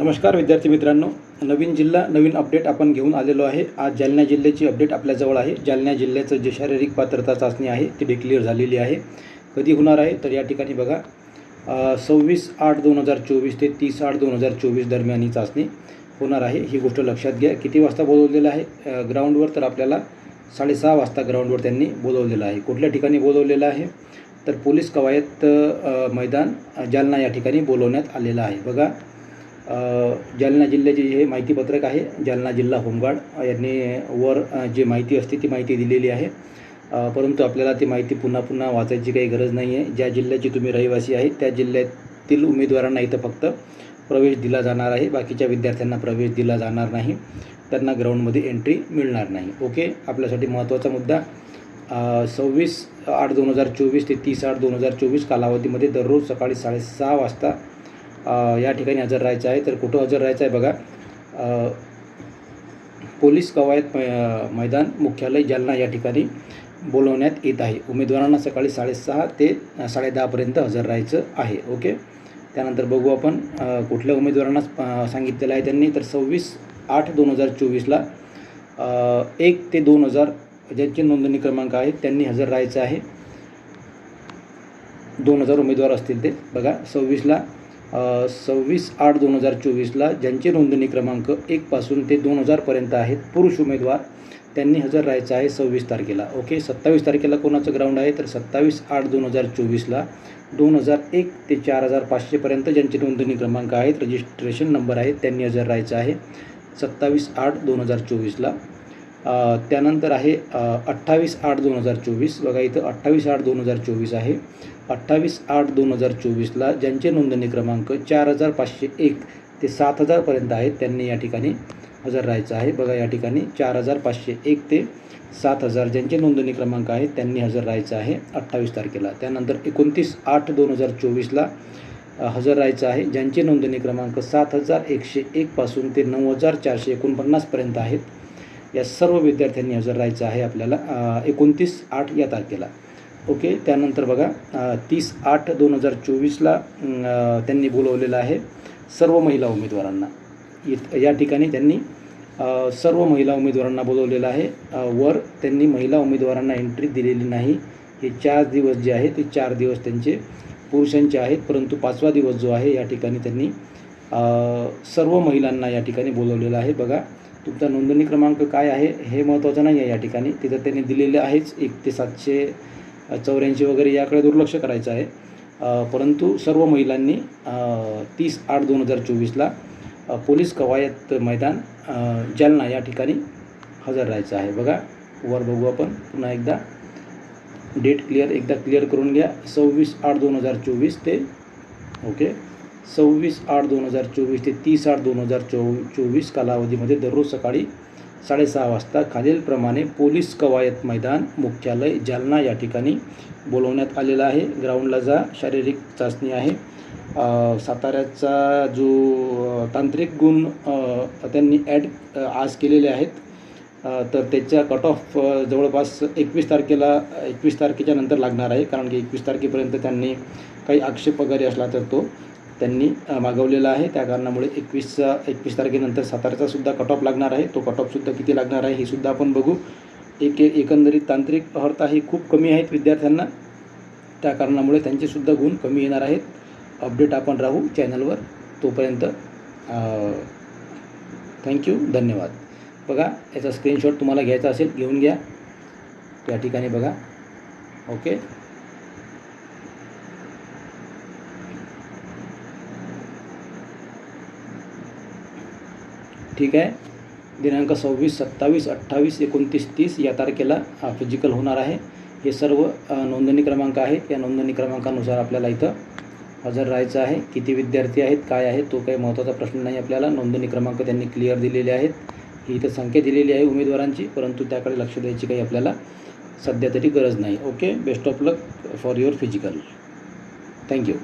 नमस्कार विद्यार्थी मित्रांनो. नवीन जिल्हा नवीन अपडेट आपण घेऊन आलेलो आहे. आज जालना जिल्ह्याची अपडेट आपल्याजवळ आहे. जालना जिल्ह्याचं जे शारीरिक पात्रता चाचणी आहे ती डिक्लेअर झालेली आहे. कधी होणार आहे तर या ठिकाणी बघा. सव्वीस आठ दोन हजार चोवीस ते तीस आठ दोन हजार चोवीस दरम्यान ही चाचणी होणार आहे. ही गोष्ट लक्षात घ्या. किती वाजता बोलवलेलं आहे? ग्राउंडवर तर आपल्याला साडेसहा वाजता ग्राउंडवर त्यांनी बोलवलेलं आहे. कुठल्या ठिकाणी बोलवलेलं आहे? तर पोलीस कवायत मैदान जालना या ठिकाणी बोलवण्यात आलेलं आहे. बघा. जालना जिल्ह्याचे हे माहितीपत्रक आहे. जालना जिल्हा होमगार्ड यांनी वर जी माहिती असते ती माहिती दिलेली आहे. परंतु आपल्याला ती माहिती पुन्हा पुन्हा वाचायची काही गरज नाही आहे. ज्या जिल्ह्याची तुम्ही रहिवासी आहे त्या जिल्ह्यातील उमेदवारांना इथं फक्त प्रवेश दिला जाणार आहे. बाकीच्या विद्यार्थ्यांना प्रवेश दिला जाणार नाही. त्यांना ग्राउंडमध्ये एंट्री मिळणार नाही. ओके? आपल्यासाठी महत्त्वाचा मुद्दा सव्वीस आठ दोन हजार चोवीस ते तीस आठ दोन हजार चोवीस कालावधीमध्ये दररोज सकाळी साडेसहा वाजता या ठिकाणी हजर राहायचं आहे. तर कुठं हजर राहायचं आहे बघा. पोलीस कवायत मै- मैदान मुख्यालय जालना या ठिकाणी बोलवण्यात येत आहे. उमेदवारांना सकाळी साडेसहा ते साडेदहापर्यंत हजर राहायचं आहे. ओके? त्यानंतर बघू आपण कुठल्या उमेदवारांना सांगितलेलं आहे त्यांनी. तर सव्वीस आठ दोन हजार चोवीसला एक ते दोन हजार ज्यांचे नोंदणी क्रमांक आहेत त्यांनी हजर राहायचं आहे. दोन हजार उमेदवार असतील ते. बघा सव्वीसला सव्वीस आठ दोन हजार चोवीसला ज्यांचे नोंदणी क्रमांक एकपासून ते दोन हजारपर्यंत आहेत पुरुष उमेदवार त्यांनी हजर राहायचं आहे सव्वीस तारखेला. ओके सत्तावीस तारखेला कोणाचं ग्राउंड आहे? तर सत्तावीस आठ दोन हजार चोवीसला दोन हजार एक ते चार हजार पाचशेपर्यंत ज्यांचे नोंदणी क्रमांक आहेत रजिस्ट्रेशन नंबर आहेत त्यांनी हजर राहायचं आहे सत्तावीस आठ दोन हजार चोवीसला. त्यानंतर आहे अठ्ठावीस आठ दोन हजार चोवीस. बघा इथं अठ्ठावीस आठ दोन हजार चोवीस आहे. अठ्ठावीस आठ दोन हजार चोवीसला ज्यांचे नोंदणी क्रमांक चार हजार पाचशे एक ते सात हजारपर्यंत आहेत त्यांनी या ठिकाणी हजर राहायचं आहे. बघा या ठिकाणी चार हजार पाचशे एक ते सात हजार ज्यांचे नोंदणी क्रमांक आहेत त्यांनी हजर राहायचं आहे अठ्ठावीस तारखेला. त्यानंतर एकोणतीस आठ दोन हजार चोवीसला हजर राहायचं आहे ज्यांचे नोंदणी क्रमांक सात हजार एकशे एकपासून ते नऊ हजार चारशे एकोणपन्नासपर्यंत आहेत. या सर्व विद्यार्थ्यांनी हजर राहायचं आहे आपल्याला एकोणतीस आठ या तारखेला. ओके? त्यानंतर बघा तीस आठ दोन हजार चोवीसला त्यांनी बोलवलेलं आहे सर्व महिला उमेदवारांना. इत या ठिकाणी त्यांनी सर्व महिला उमेदवारांना बोलवलेलं आहे. वर त्यांनी महिला उमेदवारांना एंट्री दिलेली नाही. हे चार दिवस जे आहे ते चार दिवस त्यांचे पुरुषांचे आहेत परंतु पाचवा दिवस जो आहे या ठिकाणी त्यांनी सर्व महिलांना या ठिकाणी बोलवलेलं आहे. बघा तुमचा नोंदणी क्रमांक काय आहे हे महत्त्वाचं नाही आहे या ठिकाणी. तिथं त्यांनी दिलेले आहेच एक ते सातशे चौऱ्याऐंशी वगैरे याकडे दुर्लक्ष करायचं आहे. परंतु सर्व महिलांनी तीस आठ दोन हजार चोवीसला पोलीस कवायत मैदान जालना या ठिकाणी हजर राहायचं आहे. बघा वर बघू आपण पुन्हा एकदा. डेट क्लिअर एकदा क्लिअर करून घ्या. सव्वीस आठ दोन हजार चोवीस ते ओके. सव्वीस आठ दोन हजार चोवीस ते तीस आठ दोन हजार चो चोवीस कालावधीमध्ये दररोज सकाळी साडेसहा वाजता खालीलप्रमाणे पोलीस कवायत मैदान मुख्यालय जालना या ठिकाणी बोलवण्यात आलेलं आहे. ग्राउंडला जा शारीरिक चाचणी आहे. साताऱ्याचा जो तांत्रिक गुण त्यांनी ॲड आज केलेले आहेत. तर त्याच्या कट ऑफ जवळपास एकवीस तारखेला एकवीस तारखेच्या नंतर लागणार आहे. कारण की एकवीस तारखेपर्यंत त्यांनी काही आक्षेप वगैरे असला तर तो त्यांनी मागवलेला आहे. त्या कारणामुळे एकवीस एकवीस तारखेनंतर साताऱ्याचा सुद्धा कट ऑफ लागणार आहे. तो कट ऑफसुद्धा किती लागणार आहे हे सुद्धा आपण बघू. एक एकंदरीत तांत्रिक अर्हता ही खूप कमी आहेत विद्यार्थ्यांना. त्या कारणामुळे त्यांचेसुद्धा गुण कमी येणार आहेत. अपडेट आपण राहू चॅनलवर तोपर्यंत. थँक्यू धन्यवाद. बघा याचा स्क्रीनशॉट तुम्हाला घ्यायचा असेल घेऊन घ्या. त्या ठिकाणी बघा. ओके ठीक आहे. दिनांक सव्वीस सत्तावीस अठ्ठावीस एकोणतीस तीस या तारखेला फिजिकल होणार आहे. हे सर्व नोंदणी क्रमांक आहेत. या नोंदणी क्रमांकानुसार आपल्याला इथं हजर राहायचं आहे. किती विद्यार्थी आहेत काय आहे तो काही महत्त्वाचा प्रश्न नाही आपल्याला. नोंदणी क्रमांक त्यांनी क्लिअर दिलेले आहेत. ही इथं संख्या दिलेली आहे उमेदवारांची परंतु त्याकडे लक्ष द्यायची काही आपल्याला सध्या तरी गरज नाही. Okay? Best of luck for your physical thank you